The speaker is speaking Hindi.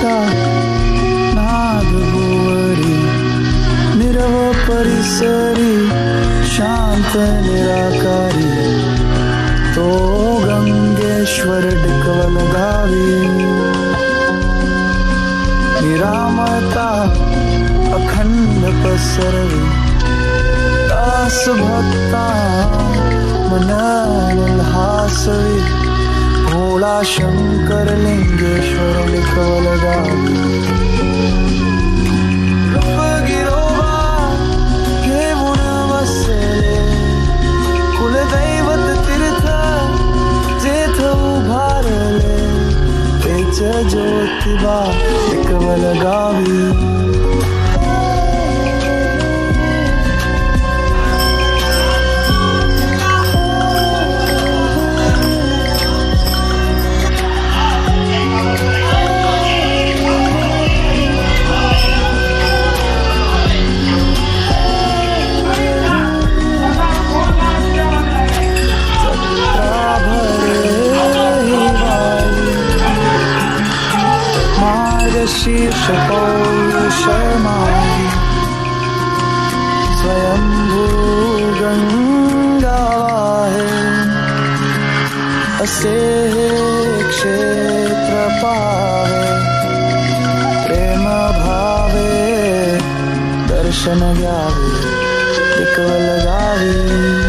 सा नाग गोवरी, निरव परिसरी, शांत निराकारी तो गंगेश्वर डिकवल धावी निरामता अखंड पसरवी, दास भक्ता मनल हासवी। भोळा शंकर लिंगेश्वर घेऊन बसले कुलदैवत तीर्थ जेथ उभारले गावी। मार्गशीर्ष पौरुषमाही स्वयंभू गंगा असे क्षेत्र पावे प्रेम भावे दर्शन घ्यावे एकवल गावी